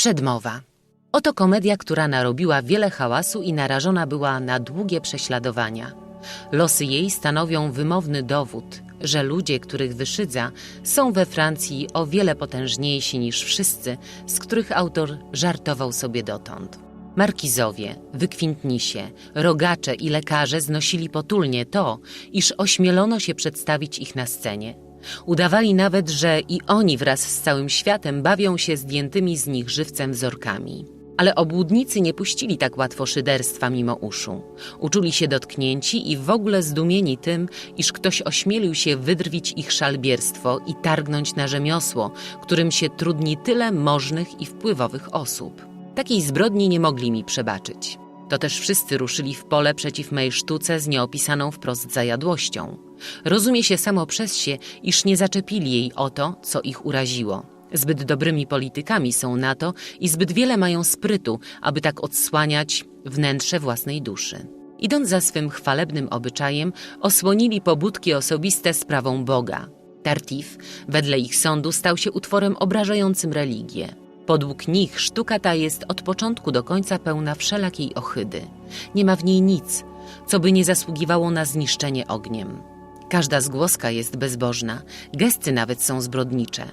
Przedmowa. Oto komedia, która narobiła wiele hałasu i narażona była na długie prześladowania. Losy jej stanowią wymowny dowód, że ludzie, których wyszydza, są we Francji o wiele potężniejsi niż wszyscy, z których autor żartował sobie dotąd. Markizowie, wykwintnisie, rogacze i lekarze znosili potulnie to, iż ośmielono się przedstawić ich na scenie. Udawali nawet, że i oni wraz z całym światem bawią się zdjętymi z nich żywcem wzorkami. Ale obłudnicy nie puścili tak łatwo szyderstwa mimo uszu. Uczuli się dotknięci i w ogóle zdumieni tym, iż ktoś ośmielił się wydrwić ich szalbierstwo i targnąć na rzemiosło, którym się trudni tyle możnych i wpływowych osób. Takiej zbrodni nie mogli mi przebaczyć. To też wszyscy ruszyli w pole przeciw mej sztuce z nieopisaną wprost zajadłością. Rozumie się samo przez się, iż nie zaczepili jej o to, co ich uraziło. Zbyt dobrymi politykami są na to i zbyt wiele mają sprytu, aby tak odsłaniać wnętrze własnej duszy. Idąc za swym chwalebnym obyczajem, osłonili pobudki osobiste sprawą Boga. Tartif, wedle ich sądu, stał się utworem obrażającym religię. Podług nich sztuka ta jest od początku do końca pełna wszelakiej ohydy. Nie ma w niej nic, co by nie zasługiwało na zniszczenie ogniem. Każda zgłoska jest bezbożna, gesty nawet są zbrodnicze.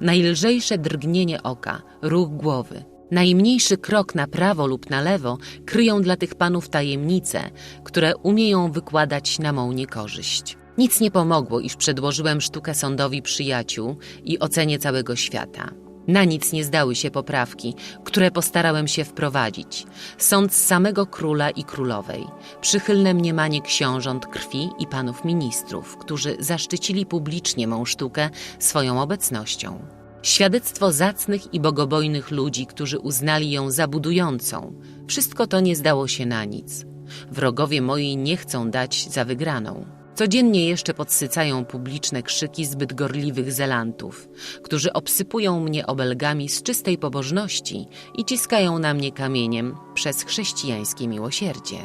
Najlżejsze drgnienie oka, ruch głowy, najmniejszy krok na prawo lub na lewo kryją dla tych panów tajemnice, które umieją wykładać na mą niekorzyść. Nic nie pomogło, iż przedłożyłem sztukę sądowi przyjaciół i ocenie całego świata. Na nic nie zdały się poprawki, które postarałem się wprowadzić. Sąd samego króla i królowej, przychylne mniemanie książąt krwi i panów ministrów, którzy zaszczycili publicznie mą sztukę swoją obecnością. Świadectwo zacnych i bogobojnych ludzi, którzy uznali ją za budującą. Wszystko to nie zdało się na nic. Wrogowie moi nie chcą dać za wygraną. Codziennie jeszcze podsycają publiczne krzyki zbyt gorliwych zelantów, którzy obsypują mnie obelgami z czystej pobożności i ciskają na mnie kamieniem przez chrześcijańskie miłosierdzie.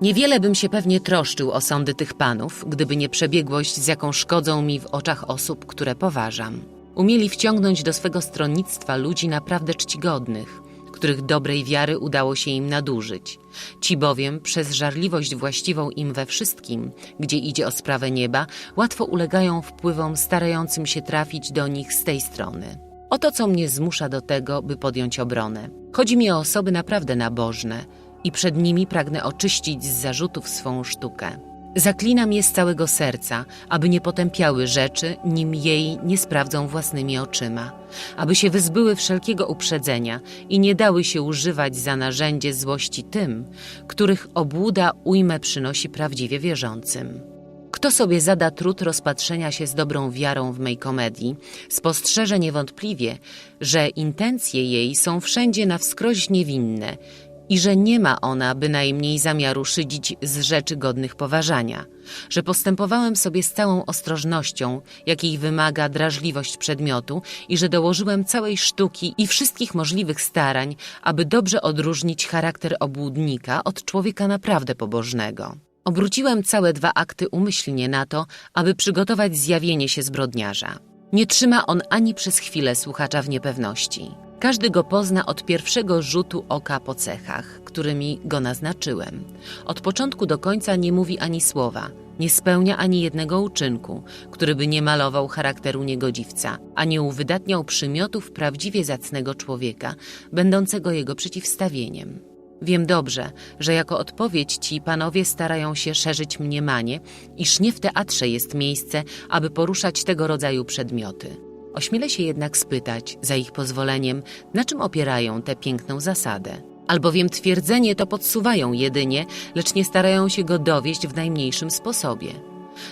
Niewiele bym się pewnie troszczył o sądy tych panów, gdyby nie przebiegłość, z jaką szkodzą mi w oczach osób, które poważam. Umieli wciągnąć do swego stronnictwa ludzi naprawdę czcigodnych, których dobrej wiary udało się im nadużyć. Ci bowiem, przez żarliwość właściwą im we wszystkim, gdzie idzie o sprawę nieba, łatwo ulegają wpływom starającym się trafić do nich z tej strony. Oto co mnie zmusza do tego, by podjąć obronę. Chodzi mi o osoby naprawdę nabożne i przed nimi pragnę oczyścić z zarzutów swą sztukę. Zaklinam je z całego serca, aby nie potępiały rzeczy, nim jej nie sprawdzą własnymi oczyma, aby się wyzbyły wszelkiego uprzedzenia i nie dały się używać za narzędzie złości tym, których obłuda ujmę przynosi prawdziwie wierzącym. Kto sobie zada trud rozpatrzenia się z dobrą wiarą w mej komedii, spostrzeże niewątpliwie, że intencje jej są wszędzie na wskroś niewinne i że nie ma ona bynajmniej zamiaru szydzić z rzeczy godnych poważania, że postępowałem sobie z całą ostrożnością, jakiej wymaga drażliwość przedmiotu i że dołożyłem całej sztuki i wszystkich możliwych starań, aby dobrze odróżnić charakter obłudnika od człowieka naprawdę pobożnego. Obróciłem całe dwa akty umyślnie na to, aby przygotować zjawienie się zbrodniarza. Nie trzyma on ani przez chwilę słuchacza w niepewności. Każdy go pozna od pierwszego rzutu oka po cechach, którymi go naznaczyłem. Od początku do końca nie mówi ani słowa, nie spełnia ani jednego uczynku, który by nie malował charakteru niegodziwca, a nie uwydatniał przymiotów prawdziwie zacnego człowieka, będącego jego przeciwstawieniem. Wiem dobrze, że jako odpowiedź ci panowie starają się szerzyć mniemanie, iż nie w teatrze jest miejsce, aby poruszać tego rodzaju przedmioty. Ośmielę się jednak spytać, za ich pozwoleniem, na czym opierają tę piękną zasadę. Albowiem twierdzenie to podsuwają jedynie, lecz nie starają się go dowieść w najmniejszym sposobie.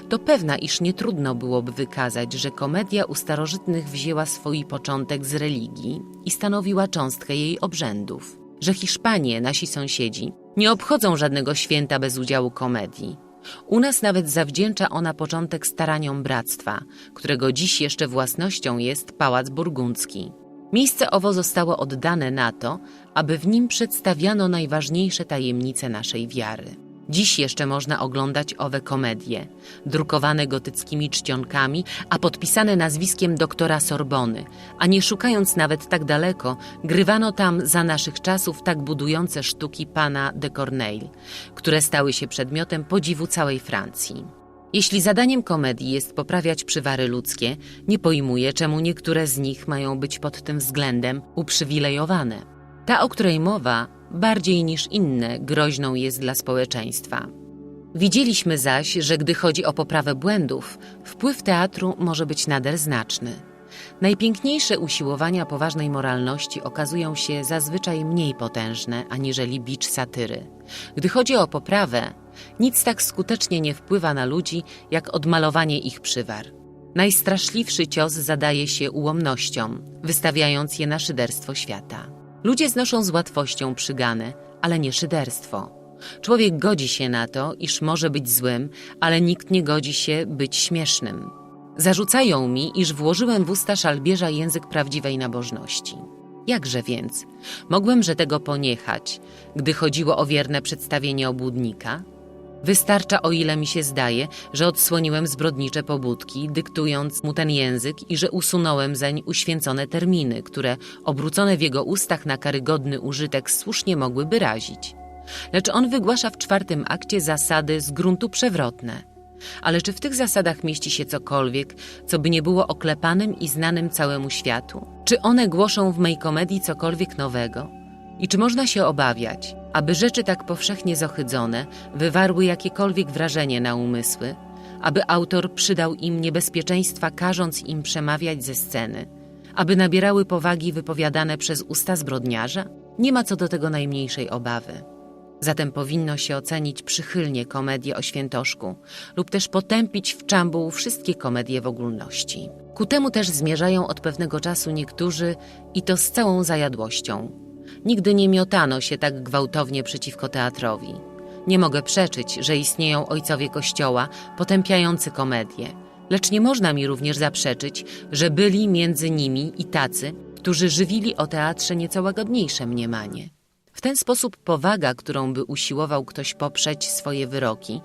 To pewna, iż nie trudno byłoby wykazać, że komedia u starożytnych wzięła swój początek z religii i stanowiła cząstkę jej obrzędów. Że Hiszpanie, nasi sąsiedzi, nie obchodzą żadnego święta bez udziału komedii. U nas nawet zawdzięcza ona początek staraniom bractwa, którego dziś jeszcze własnością jest Pałac Burgundzki. Miejsce owo zostało oddane na to, aby w nim przedstawiano najważniejsze tajemnice naszej wiary. Dziś jeszcze można oglądać owe komedie, drukowane gotyckimi czcionkami, a podpisane nazwiskiem doktora Sorbony, a nie szukając nawet tak daleko, grywano tam za naszych czasów tak budujące sztuki pana de Corneille, które stały się przedmiotem podziwu całej Francji. Jeśli zadaniem komedii jest poprawiać przywary ludzkie, nie pojmuję, czemu niektóre z nich mają być pod tym względem uprzywilejowane. Ta, o której mowa, bardziej niż inne groźną jest dla społeczeństwa. Widzieliśmy zaś, że gdy chodzi o poprawę błędów, wpływ teatru może być nader znaczny. Najpiękniejsze usiłowania poważnej moralności okazują się zazwyczaj mniej potężne aniżeli bicz satyry. Gdy chodzi o poprawę, nic tak skutecznie nie wpływa na ludzi, jak odmalowanie ich przywar. Najstraszliwszy cios zadaje się ułomnością, wystawiając je na szyderstwo świata. Ludzie znoszą z łatwością przygane, ale nie szyderstwo. Człowiek godzi się na to, iż może być złym, ale nikt nie godzi się być śmiesznym. Zarzucają mi, iż włożyłem w usta szalbierza język prawdziwej nabożności. Jakże więc? Mogłem, że tego poniechać, gdy chodziło o wierne przedstawienie obłudnika? Wystarcza, o ile mi się zdaje, że odsłoniłem zbrodnicze pobudki, dyktując mu ten język i że usunąłem zeń uświęcone terminy, które, obrócone w jego ustach na karygodny użytek, słusznie mogłyby razić. Lecz on wygłasza w czwartym akcie zasady z gruntu przewrotne. Ale czy w tych zasadach mieści się cokolwiek, co by nie było oklepanym i znanym całemu światu? Czy one głoszą w mej komedii cokolwiek nowego? I czy można się obawiać, aby rzeczy tak powszechnie zohydzone wywarły jakiekolwiek wrażenie na umysły, aby autor przydał im niebezpieczeństwa, każąc im przemawiać ze sceny, aby nabierały powagi wypowiadane przez usta zbrodniarza? Nie ma co do tego najmniejszej obawy. Zatem powinno się ocenić przychylnie komedię o świętoszku lub też potępić w czambuł wszystkie komedie w ogólności. Ku temu też zmierzają od pewnego czasu niektórzy i to z całą zajadłością. Nigdy nie miotano się tak gwałtownie przeciwko teatrowi. Nie mogę przeczyć, że istnieją ojcowie Kościoła potępiający komedię, lecz nie można mi również zaprzeczyć, że byli między nimi i tacy, którzy żywili o teatrze nieco łagodniejsze mniemanie. W ten sposób powaga, którą by usiłował ktoś poprzeć swoje wyroki,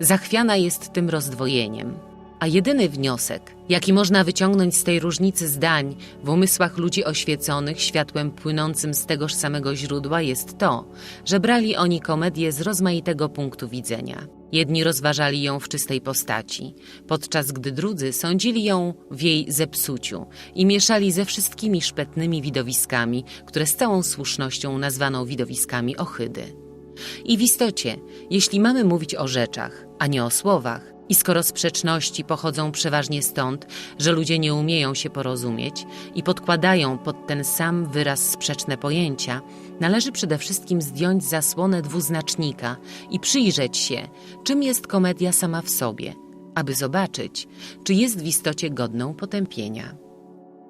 zachwiana jest tym rozdwojeniem. A jedyny wniosek, jaki można wyciągnąć z tej różnicy zdań w umysłach ludzi oświeconych światłem płynącym z tegoż samego źródła, jest to, że brali oni komedię z rozmaitego punktu widzenia. Jedni rozważali ją w czystej postaci, podczas gdy drudzy sądzili ją w jej zepsuciu i mieszali ze wszystkimi szpetnymi widowiskami, które z całą słusznością nazwano widowiskami ohydy. I w istocie, jeśli mamy mówić o rzeczach, a nie o słowach, i skoro sprzeczności pochodzą przeważnie stąd, że ludzie nie umieją się porozumieć i podkładają pod ten sam wyraz sprzeczne pojęcia, należy przede wszystkim zdjąć zasłonę dwuznacznika i przyjrzeć się, czym jest komedia sama w sobie, aby zobaczyć, czy jest w istocie godną potępienia.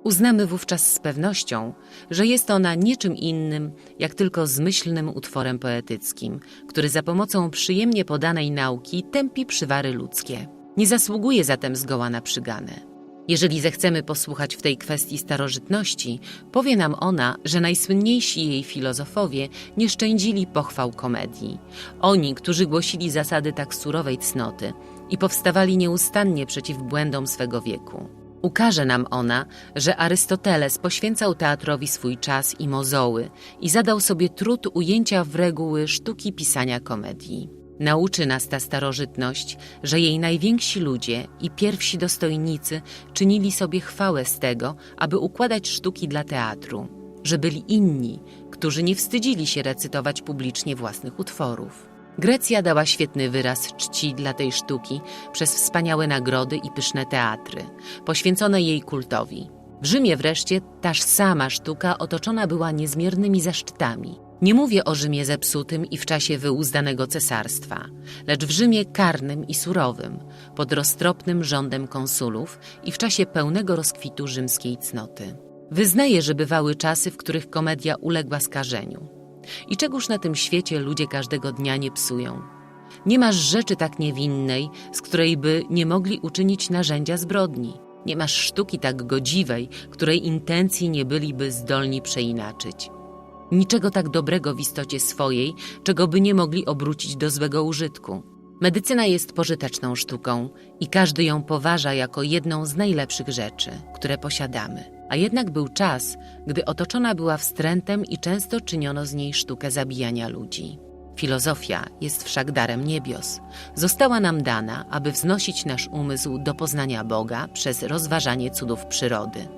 Uznamy wówczas z pewnością, że jest ona niczym innym, jak tylko zmyślnym utworem poetyckim, który za pomocą przyjemnie podanej nauki tępi przywary ludzkie. Nie zasługuje zatem zgoła na przygane. Jeżeli zechcemy posłuchać w tej kwestii starożytności, powie nam ona, że najsłynniejsi jej filozofowie nie szczędzili pochwał komedii. Oni, którzy głosili zasady tak surowej cnoty i powstawali nieustannie przeciw błędom swego wieku. Ukaże nam ona, że Arystoteles poświęcał teatrowi swój czas i mozoły i zadał sobie trud ujęcia w reguły sztuki pisania komedii. Nauczy nas ta starożytność, że jej najwięksi ludzie i pierwsi dostojnicy czynili sobie chwałę z tego, aby układać sztuki dla teatru, że byli inni, którzy nie wstydzili się recytować publicznie własnych utworów. Grecja dała świetny wyraz czci dla tej sztuki przez wspaniałe nagrody i pyszne teatry, poświęcone jej kultowi. W Rzymie wreszcie taż sama sztuka otoczona była niezmiernymi zaszczytami. Nie mówię o Rzymie zepsutym i w czasie wyuzdanego cesarstwa, lecz w Rzymie karnym i surowym, pod roztropnym rządem konsulów i w czasie pełnego rozkwitu rzymskiej cnoty. Wyznaję, że bywały czasy, w których komedia uległa skażeniu. I czegóż na tym świecie ludzie każdego dnia nie psują? Nie masz rzeczy tak niewinnej, z której by nie mogli uczynić narzędzia zbrodni. Nie masz sztuki tak godziwej, której intencji nie byliby zdolni przeinaczyć. Niczego tak dobrego w istocie swojej, czego by nie mogli obrócić do złego użytku. Medycyna jest pożyteczną sztuką i każdy ją poważa jako jedną z najlepszych rzeczy, które posiadamy. A jednak był czas, gdy otoczona była wstrętem i często czyniono z niej sztukę zabijania ludzi. Filozofia jest wszak darem niebios. Została nam dana, aby wznosić nasz umysł do poznania Boga przez rozważanie cudów przyrody.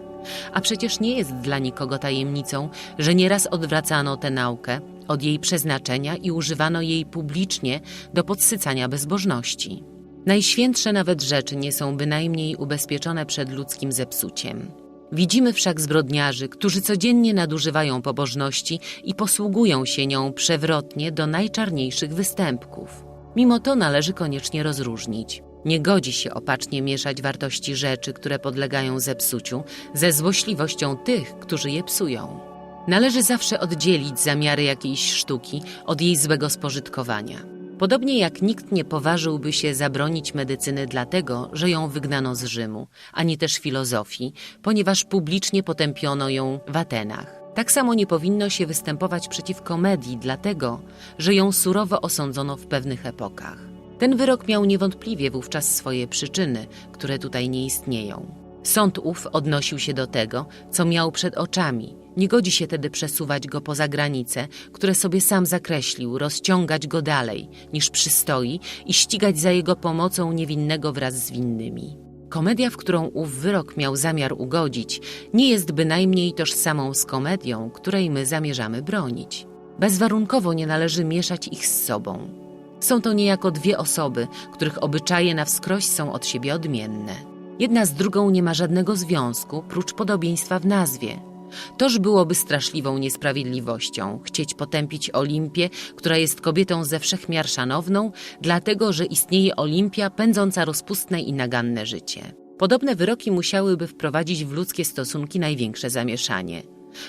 A przecież nie jest dla nikogo tajemnicą, że nieraz odwracano tę naukę od jej przeznaczenia i używano jej publicznie do podsycania bezbożności. Najświętsze nawet rzeczy nie są bynajmniej ubezpieczone przed ludzkim zepsuciem. Widzimy wszak zbrodniarzy, którzy codziennie nadużywają pobożności i posługują się nią przewrotnie do najczarniejszych występków. Mimo to należy koniecznie rozróżnić. Nie godzi się opacznie mieszać wartości rzeczy, które podlegają zepsuciu, ze złośliwością tych, którzy je psują. Należy zawsze oddzielić zamiary jakiejś sztuki od jej złego spożytkowania. Podobnie jak nikt nie poważyłby się zabronić medycyny dlatego, że ją wygnano z Rzymu, ani też filozofii, ponieważ publicznie potępiono ją w Atenach. Tak samo nie powinno się występować przeciw komedii, dlatego, że ją surowo osądzono w pewnych epokach. Ten wyrok miał niewątpliwie wówczas swoje przyczyny, które tutaj nie istnieją. Sąd ów odnosił się do tego, co miał przed oczami. Nie godzi się tedy przesuwać go poza granice, które sobie sam zakreślił, rozciągać go dalej, niż przystoi i ścigać za jego pomocą niewinnego wraz z winnymi. Komedia, w którą ów wyrok miał zamiar ugodzić, nie jest bynajmniej tożsamą z komedią, której my zamierzamy bronić. Bezwarunkowo nie należy mieszać ich z sobą. Są to niejako dwie osoby, których obyczaje na wskroś są od siebie odmienne. Jedna z drugą nie ma żadnego związku, prócz podobieństwa w nazwie. Toż byłoby straszliwą niesprawiedliwością chcieć potępić Olimpię, która jest kobietą ze wszechmiar szanowną, dlatego że istnieje Olimpia pędząca rozpustne i naganne życie. Podobne wyroki musiałyby wprowadzić w ludzkie stosunki największe zamieszanie.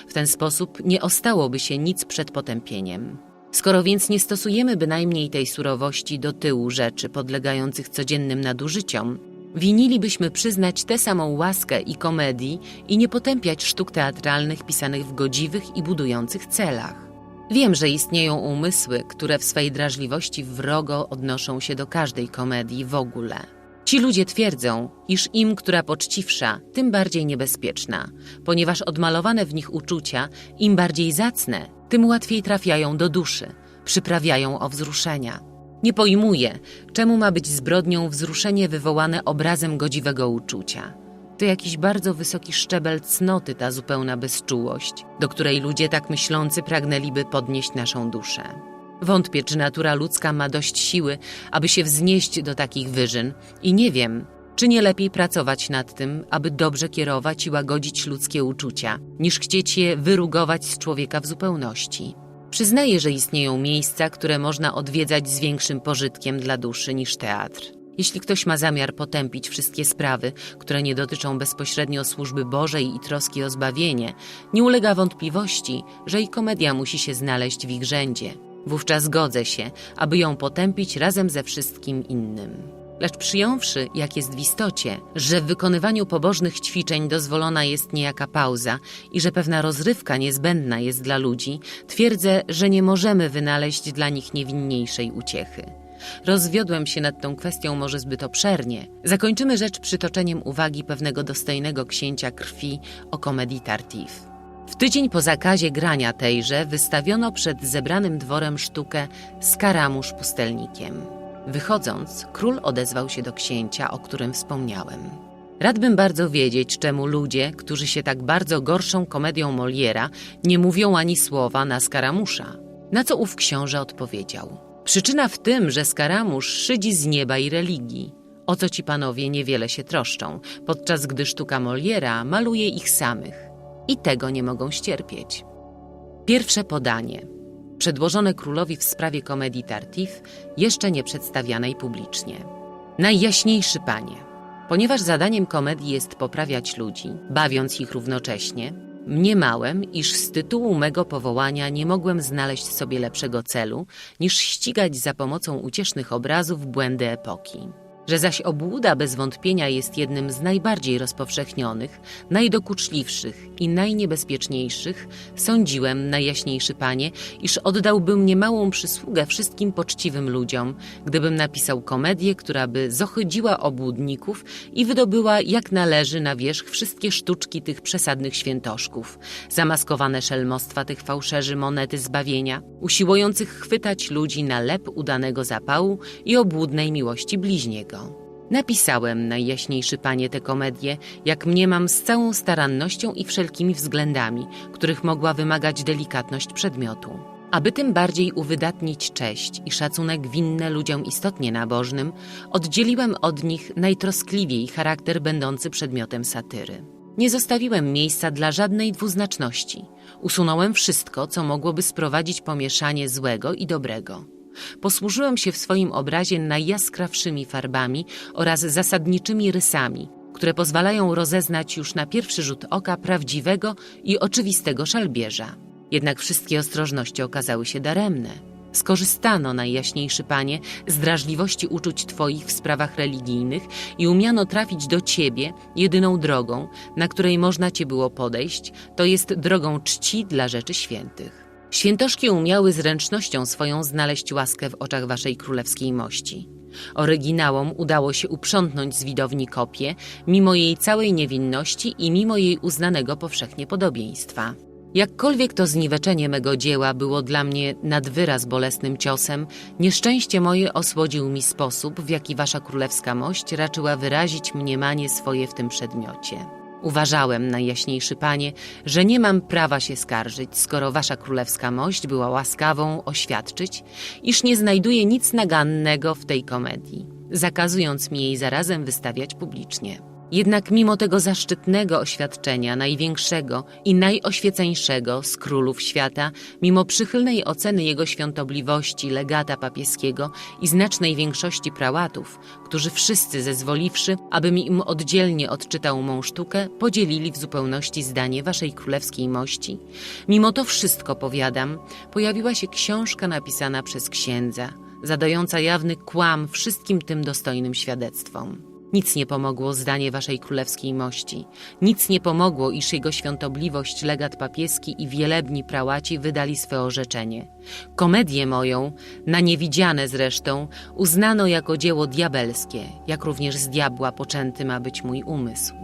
W ten sposób nie ostałoby się nic przed potępieniem. Skoro więc nie stosujemy bynajmniej tej surowości do tyłu rzeczy podlegających codziennym nadużyciom, winilibyśmy przyznać tę samą łaskę i komedii i nie potępiać sztuk teatralnych pisanych w godziwych i budujących celach. Wiem, że istnieją umysły, które w swej drażliwości wrogo odnoszą się do każdej komedii w ogóle. Ci ludzie twierdzą, iż im, która poczciwsza, tym bardziej niebezpieczna, ponieważ odmalowane w nich uczucia, im bardziej zacne, tym łatwiej trafiają do duszy, przyprawiają o wzruszenia. Nie pojmuję, czemu ma być zbrodnią wzruszenie wywołane obrazem godziwego uczucia. To jakiś bardzo wysoki szczebel cnoty ta zupełna bezczułość, do której ludzie tak myślący pragnęliby podnieść naszą duszę. Wątpię, czy natura ludzka ma dość siły, aby się wznieść do takich wyżyn i nie wiem, czy nie lepiej pracować nad tym, aby dobrze kierować i łagodzić ludzkie uczucia, niż chcieć je wyrugować z człowieka w zupełności. Przyznaję, że istnieją miejsca, które można odwiedzać z większym pożytkiem dla duszy niż teatr. Jeśli ktoś ma zamiar potępić wszystkie sprawy, które nie dotyczą bezpośrednio służby Bożej i troski o zbawienie, nie ulega wątpliwości, że i komedia musi się znaleźć w ich rzędzie. Wówczas godzę się, aby ją potępić razem ze wszystkim innym. Lecz przyjąwszy, jak jest w istocie, że w wykonywaniu pobożnych ćwiczeń dozwolona jest niejaka pauza i że pewna rozrywka niezbędna jest dla ludzi, twierdzę, że nie możemy wynaleźć dla nich niewinniejszej uciechy. Rozwiodłem się nad tą kwestią może zbyt obszernie. Zakończymy rzecz przytoczeniem uwagi pewnego dostojnego księcia krwi o komedii Tartif. W tydzień po zakazie grania tejże wystawiono przed zebranym dworem sztukę Skaramusz pustelnikiem. Wychodząc, król odezwał się do księcia, o którym wspomniałem. Radbym bardzo wiedzieć, czemu ludzie, którzy się tak bardzo gorszą komedią Moliera, nie mówią ani słowa na Skaramusza. Na co ów książę odpowiedział: Przyczyna w tym, że Skaramusz szydzi z nieba i religii. O co ci panowie niewiele się troszczą, podczas gdy sztuka Moliera maluje ich samych. I tego nie mogą ścierpieć. Pierwsze podanie przedłożone królowi w sprawie komedii Tartif, jeszcze nie przedstawianej publicznie. Najjaśniejszy panie, ponieważ zadaniem komedii jest poprawiać ludzi, bawiąc ich równocześnie, mniemałem, iż z tytułu mego powołania nie mogłem znaleźć sobie lepszego celu, niż ścigać za pomocą uciesznych obrazów błędy epoki. Że zaś obłuda bez wątpienia jest jednym z najbardziej rozpowszechnionych, najdokuczliwszych i najniebezpieczniejszych, sądziłem, najjaśniejszy panie, iż oddałbym niemałą przysługę wszystkim poczciwym ludziom, gdybym napisał komedię, która by zohydziła obłudników i wydobyła jak należy na wierzch wszystkie sztuczki tych przesadnych świętoszków, zamaskowane szelmostwa tych fałszerzy monety zbawienia, usiłujących chwytać ludzi na lep udanego zapału i obłudnej miłości bliźniego. Napisałem, najjaśniejszy panie, tę komedię, jak mniemam, z całą starannością i wszelkimi względami, których mogła wymagać delikatność przedmiotu. Aby tym bardziej uwydatnić cześć i szacunek winne ludziom istotnie nabożnym, oddzieliłem od nich najtroskliwiej charakter będący przedmiotem satyry. Nie zostawiłem miejsca dla żadnej dwuznaczności. Usunąłem wszystko, co mogłoby sprowadzić pomieszanie złego i dobrego. Posłużyłem się w swoim obrazie najjaskrawszymi farbami oraz zasadniczymi rysami, które pozwalają rozeznać już na pierwszy rzut oka prawdziwego i oczywistego szalbierza. Jednak wszystkie ostrożności okazały się daremne. Skorzystano, najjaśniejszy panie, z drażliwości uczuć twoich w sprawach religijnych i umiano trafić do ciebie jedyną drogą, na której można cię było podejść, to jest drogą czci dla rzeczy świętych. Świętoszki umiały zręcznością swoją znaleźć łaskę w oczach waszej królewskiej mości. Oryginałom udało się uprzątnąć z widowni kopię, mimo jej całej niewinności i mimo jej uznanego powszechnie podobieństwa. Jakkolwiek to zniweczenie mego dzieła było dla mnie nad wyraz bolesnym ciosem, nieszczęście moje osłodził mi sposób, w jaki wasza królewska mość raczyła wyrazić mniemanie swoje w tym przedmiocie. Uważałem, najjaśniejszy panie, że nie mam prawa się skarżyć, skoro wasza królewska mość była łaskawą oświadczyć, iż nie znajduje nic nagannego w tej komedii, zakazując mi jej zarazem wystawiać publicznie. Jednak mimo tego zaszczytnego oświadczenia, największego i najoświeceńszego z królów świata, mimo przychylnej oceny jego świątobliwości, legata papieskiego i znacznej większości prałatów, którzy wszyscy zezwoliwszy, abym im oddzielnie odczytał mą sztukę, podzielili w zupełności zdanie waszej królewskiej mości, mimo to wszystko, powiadam, pojawiła się książka napisana przez księdza, zadająca jawny kłam wszystkim tym dostojnym świadectwom. Nic nie pomogło zdanie waszej królewskiej mości. Nic nie pomogło, iż jego świątobliwość, legat papieski i wielebni prałaci wydali swe orzeczenie. Komedię moją, na niewidziane zresztą, uznano jako dzieło diabelskie, jak również z diabła poczęty ma być mój umysł.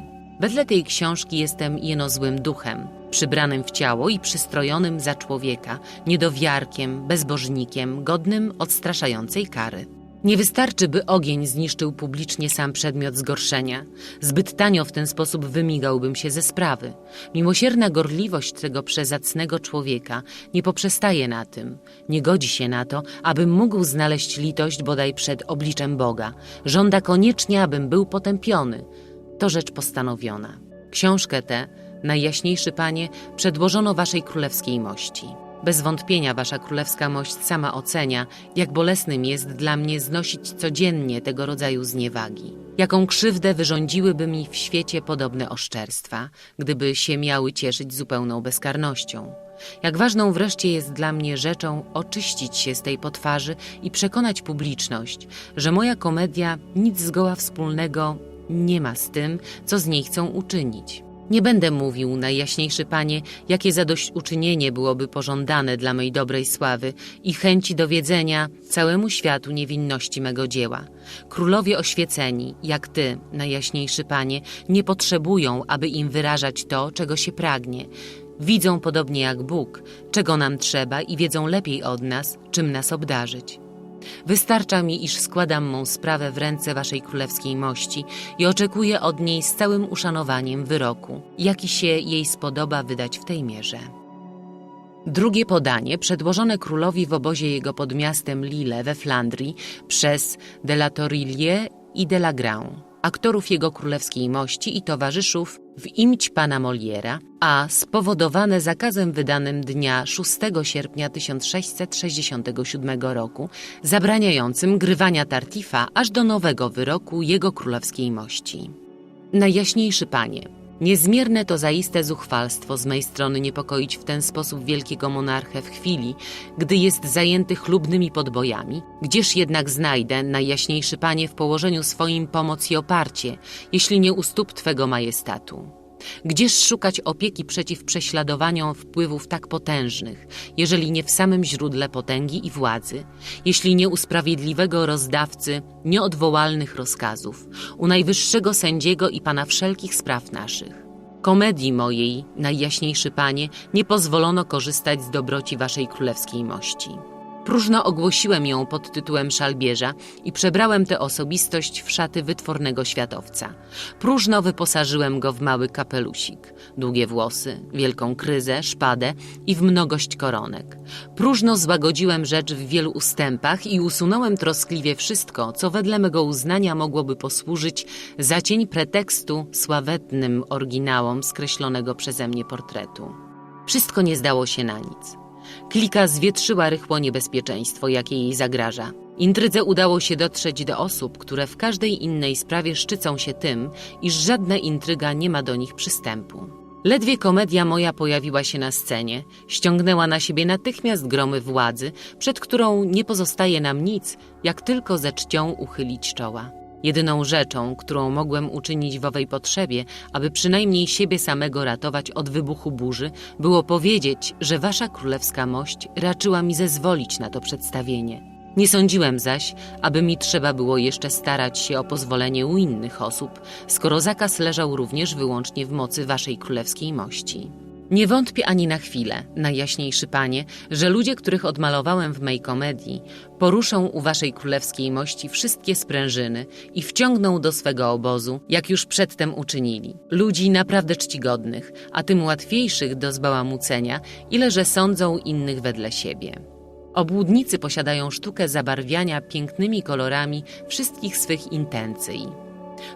Wedle tej książki jestem jeno złym duchem, przybranym w ciało i przystrojonym za człowieka, niedowiarkiem, bezbożnikiem, godnym odstraszającej kary. Nie wystarczy, by ogień zniszczył publicznie sam przedmiot zgorszenia. Zbyt tanio w ten sposób wymigałbym się ze sprawy. Miłosierna gorliwość tego przezacnego człowieka nie poprzestaje na tym. Nie godzi się na to, abym mógł znaleźć litość bodaj przed obliczem Boga. Żąda koniecznie, abym był potępiony. To rzecz postanowiona. Książkę tę, najjaśniejszy panie, przedłożono waszej królewskiej mości. Bez wątpienia wasza królewska mość sama ocenia, jak bolesnym jest dla mnie znosić codziennie tego rodzaju zniewagi. Jaką krzywdę wyrządziłyby mi w świecie podobne oszczerstwa, gdyby się miały cieszyć zupełną bezkarnością. Jak ważną wreszcie jest dla mnie rzeczą oczyścić się z tej potwarzy i przekonać publiczność, że moja komedia nic zgoła wspólnego nie ma z tym, co z niej chcą uczynić. Nie będę mówił, najjaśniejszy panie, jakie zadośćuczynienie byłoby pożądane dla mej dobrej sławy i chęci dowiedzenia całemu światu niewinności mego dzieła. Królowie oświeceni, jak ty, najjaśniejszy panie, nie potrzebują, aby im wyrażać to, czego się pragnie. Widzą podobnie jak Bóg, czego nam trzeba i wiedzą lepiej od nas, czym nas obdarzyć. Wystarcza mi, iż składam mą sprawę w ręce waszej królewskiej mości i oczekuję od niej z całym uszanowaniem wyroku, jaki się jej spodoba wydać w tej mierze. Drugie podanie, przedłożone królowi w obozie jego pod miastem Lille we Flandrii przez de la Torillier i de la Grand aktorów jego królewskiej mości i towarzyszów w imć pana Moliera, a spowodowane zakazem wydanym dnia 6 sierpnia 1667 roku, zabraniającym grywania Tartifa aż do nowego wyroku jego królewskiej mości. Najjaśniejszy panie, Niezmierne to zaiste zuchwalstwo z mej strony niepokoić w ten sposób wielkiego monarchę w chwili, gdy jest zajęty chlubnymi podbojami. Gdzież jednak znajdę, najjaśniejszy panie, w położeniu swoim pomoc i oparcie, jeśli nie u stóp twego majestatu? Gdzież szukać opieki przeciw prześladowaniom wpływów tak potężnych, jeżeli nie w samym źródle potęgi i władzy, jeśli nie u sprawiedliwego rozdawcy nieodwołalnych rozkazów, u najwyższego sędziego i pana wszelkich spraw naszych? Komedii mojej, najjaśniejszy panie, nie pozwolono korzystać z dobroci waszej królewskiej mości. Próżno ogłosiłem ją pod tytułem szalbierza i przebrałem tę osobistość w szaty wytwornego światowca. Próżno wyposażyłem go w mały kapelusik, długie włosy, wielką kryzę, szpadę i w mnogość koronek. Próżno złagodziłem rzecz w wielu ustępach i usunąłem troskliwie wszystko, co wedle mego uznania mogłoby posłużyć za cień pretekstu sławetnym oryginałom skreślonego przeze mnie portretu. Wszystko nie zdało się na nic. Klika zwietrzyła rychło niebezpieczeństwo, jakie jej zagraża. Intrydze udało się dotrzeć do osób, które w każdej innej sprawie szczycą się tym, iż żadna intryga nie ma do nich przystępu. Ledwie komedia moja pojawiła się na scenie, ściągnęła na siebie natychmiast gromy władzy, przed którą nie pozostaje nam nic, jak tylko ze czcią uchylić czoła. Jedyną rzeczą, którą mogłem uczynić w owej potrzebie, aby przynajmniej siebie samego ratować od wybuchu burzy, było powiedzieć, że wasza królewska mość raczyła mi zezwolić na to przedstawienie. Nie sądziłem zaś, aby mi trzeba było jeszcze starać się o pozwolenie u innych osób, skoro zakaz leżał również wyłącznie w mocy waszej królewskiej mości. Nie wątpię ani na chwilę, najjaśniejszy panie, że ludzie, których odmalowałem w mej komedii, poruszą u waszej królewskiej mości wszystkie sprężyny i wciągną do swego obozu, jak już przedtem uczynili. Ludzi naprawdę czcigodnych, a tym łatwiejszych do zbałamucenia, ile że sądzą innych wedle siebie. Obłudnicy posiadają sztukę zabarwiania pięknymi kolorami wszystkich swych intencji.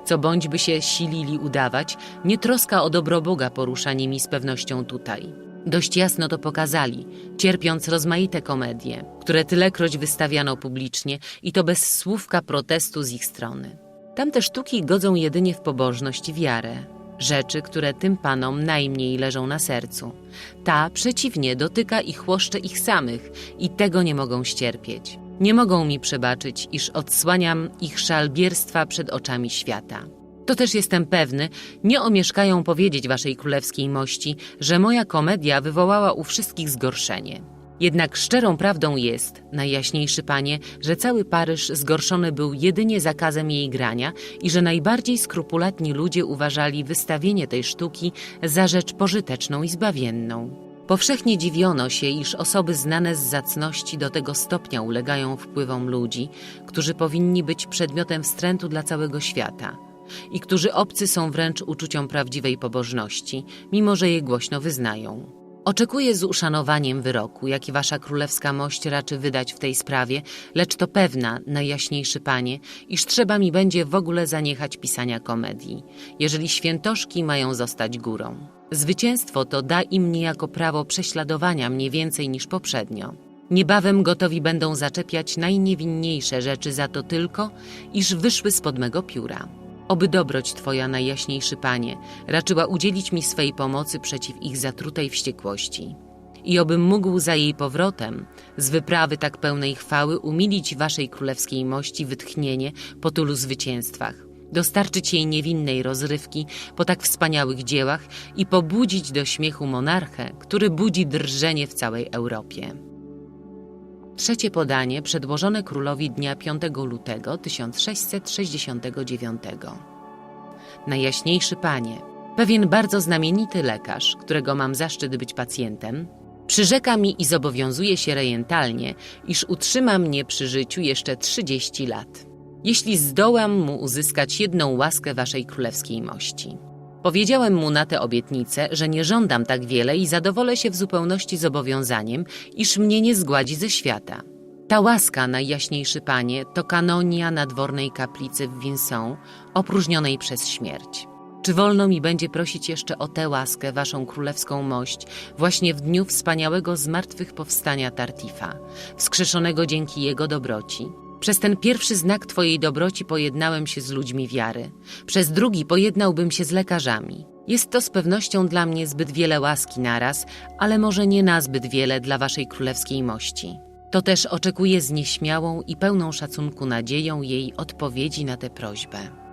Co bądź by się silili udawać, nie troska o dobro Boga porusza nimi z pewnością tutaj. Dość jasno to pokazali, cierpiąc rozmaite komedie, które tylekroć wystawiano publicznie i to bez słówka protestu z ich strony. Tamte sztuki godzą jedynie w pobożność i wiarę, rzeczy, które tym panom najmniej leżą na sercu. Ta przeciwnie dotyka i chłoszcze ich samych i tego nie mogą ścierpieć. Nie mogą mi przebaczyć, iż odsłaniam ich szalbierstwa przed oczami świata. To też jestem pewny, nie omieszkają powiedzieć waszej królewskiej mości, że moja komedia wywołała u wszystkich zgorszenie. Jednak szczerą prawdą jest, najjaśniejszy panie, że cały Paryż zgorszony był jedynie zakazem jej grania i że najbardziej skrupulatni ludzie uważali wystawienie tej sztuki za rzecz pożyteczną i zbawienną. Powszechnie dziwiono się, iż osoby znane z zacności do tego stopnia ulegają wpływom ludzi, którzy powinni być przedmiotem wstrętu dla całego świata i którzy obcy są wręcz uczuciom prawdziwej pobożności, mimo że je głośno wyznają. Oczekuję z uszanowaniem wyroku, jaki wasza królewska mość raczy wydać w tej sprawie, lecz to pewna, najjaśniejszy panie, iż trzeba mi będzie w ogóle zaniechać pisania komedii, jeżeli świętoszki mają zostać górą. Zwycięstwo to da im niejako prawo prześladowania mnie więcej niż poprzednio. Niebawem gotowi będą zaczepiać najniewinniejsze rzeczy za to tylko, iż wyszły spod mego pióra. Oby dobroć Twoja, najjaśniejszy Panie, raczyła udzielić mi swej pomocy przeciw ich zatrutej wściekłości. I obym mógł za jej powrotem, z wyprawy tak pełnej chwały, umilić Waszej królewskiej mości wytchnienie po tylu zwycięstwach, dostarczyć jej niewinnej rozrywki po tak wspaniałych dziełach i pobudzić do śmiechu monarchę, który budzi drżenie w całej Europie. Trzecie podanie przedłożone królowi dnia 5 lutego 1669. Najjaśniejszy panie, pewien bardzo znamienity lekarz, którego mam zaszczyt być pacjentem, przyrzeka mi i zobowiązuje się rejentalnie, iż utrzyma mnie przy życiu jeszcze 30 lat, jeśli zdołam mu uzyskać jedną łaskę waszej królewskiej mości. Powiedziałem mu na tę obietnicę, że nie żądam tak wiele i zadowolę się w zupełności zobowiązaniem, iż mnie nie zgładzi ze świata. Ta łaska, najjaśniejszy panie, to kanonia nadwornej kaplicy w Vinson, opróżnionej przez śmierć. Czy wolno mi będzie prosić jeszcze o tę łaskę, waszą królewską mość, właśnie w dniu wspaniałego zmartwychwstania Tartifa, wskrzeszonego dzięki jego dobroci? Przez ten pierwszy znak Twojej dobroci pojednałem się z ludźmi wiary. Przez drugi pojednałbym się z lekarzami. Jest to z pewnością dla mnie zbyt wiele łaski naraz, ale może nie nazbyt wiele dla Waszej królewskiej mości. To też oczekuję z nieśmiałą i pełną szacunku nadzieją jej odpowiedzi na tę prośbę.